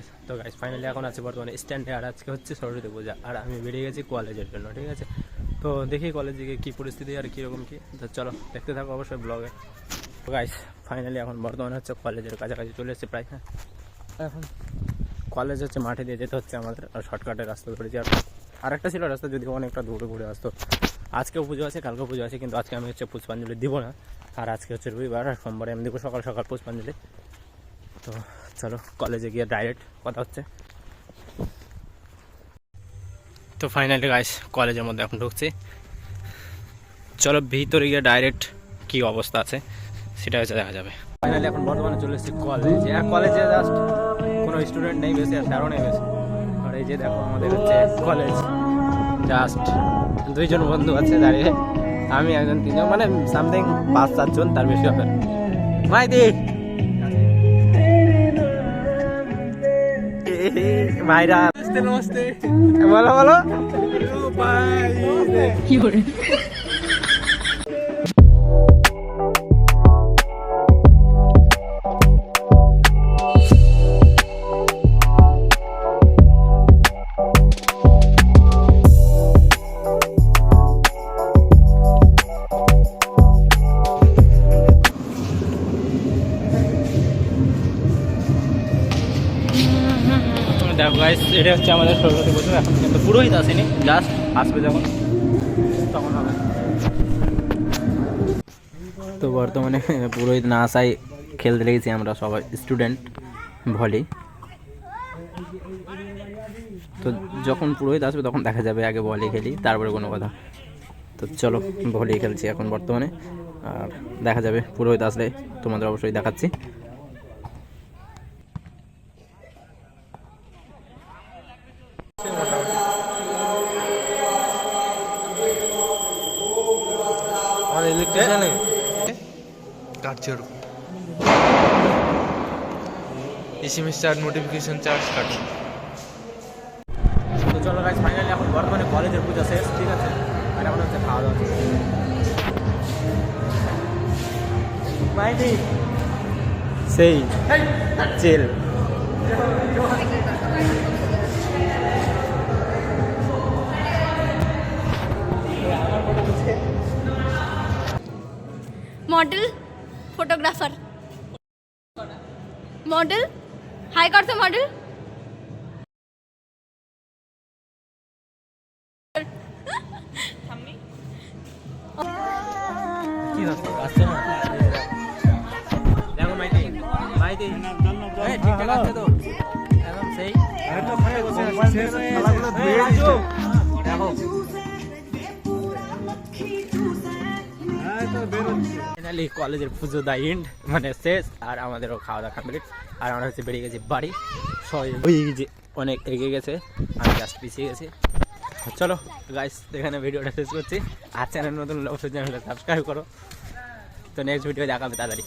আছে তো guys finally এখন আছে বর্তমানে স্ট্যান্ডে আর আজকে হচ্ছে সরস্বতী পূজা। আর আমি বেরিয়ে গেছি কলেজের জন্য ঠিক আছে? তো দেখি কলেজে গিয়ে কী পরিস্থিতি আর কীরকম কী। তো চলো দেখতে থাকো অবশ্যই ব্লগে তো গাইস ফাইনালি এখন বর্তমানে হচ্ছে কলেজের কাছাকাছি চলে এসেছে প্রায় হ্যাঁ? এখন? কলেজ হচ্ছে মাঠে দিয়ে যেতে হচ্ছে আমাদের আর শর্টকাটের রাস্তা ধরেছি। আর আরেকটা ছিল রাস্তা যদি অনেকটা দূরে ঘুরে আসতো। আজকেও পুজো আছে কালকেও পুজো আছে কিন্তু আজকে আমি হচ্ছে পুষ্পাঞ্জলি দিব না। আর আজকে হচ্ছে রবিবার আর সোমবারে আমি দেবো সকাল সকাল পুষ্পাঞ্জলি। তো চলো কলেজে গিয়ে ডাইরেক্ট কথা হচ্ছে। তো ফাইনালি গাইস কলেজের মধ্যে এখন ঢুকছি। চলো, ভিতরে গিয়ে ডাইরেক্ট কি অবস্থা আছে, সেটা হচ্ছে দেখা যাবে। ফাইনালি এখন বর্তমানে চলে এসেছি কলেজে আর কলেজে জাস্ট কোনো স্টুডেন্ট নেই বেশি, আর স্যারও নেই বেশি। আর এই যে দেখো আমাদের হচ্ছে কলেজ জাস্ট দুইজন বন্ধু আছে দাঁড়িয়ে। আমি একজন তিনজন মানে সামথিং পাঁচ সাতজন তার বেশি হবে। মাইদি ভাইরা নমস্তে বলো বলো। বলো গাইস এটা হচ্ছে আমাদের সরস্বতী পুজো, এখন কিন্তু পুরোহিত জাস্ট আসবে যখন, তখন তো বর্তমানে পুরোহিত না আসায় খেলতে লেগেছি আমরা সবাই স্টুডেন্ট ভলি তো যখন পুরোহিত আসবে তখন দেখা যাবে, আগে ভলি খেলি, তারপরে কোনো কথা। তো চলো ভলি খেলছি এখন বর্তমানে, আর দেখা যাবে, পুরোহিত আসলে তোমাদের অবশ্যই দেখাচ্ছি। আমার ইলেকট্রিশিয়ানে কাটছে ওরকম এসএমএস চার্জ নোটিফিকেশন চার্জ কাটছে তো চলো গাইজ ফাইনালি এখন বর্তমানে কলেজের পূজা শেষ ঠিক আছে আর এখন হচ্ছে খাওয়া দাওয়া সেই চেল মডেল ফটোগ্রাফার। মডেল হাই করতো মডেল। কি হচ্ছে? আসছে না? দেখো মাইটি মাইটি এই ঠিকঠাক আছে তো? একদম সেই। ফাইনালি কলেজের পুজো দা এন্ড মানে শেষ আর আমাদেরও খাওয়া দাওয়া কমপ্লিট আর আমরা হচ্ছে বেরিয়ে গেছি বাড়ি সবাই যে অনেক এগিয়ে গেছে আমি জাস্ট পিছিয়ে গেছি চলো গাইস এখানে ভিডিওটা শেষ করছি আর চ্যানেল নতুন অবশ্যই চ্যানেলটা সাবস্ক্রাইব করো তো নেক্সট ভিডিও দেখাবে তাড়াতাড়ি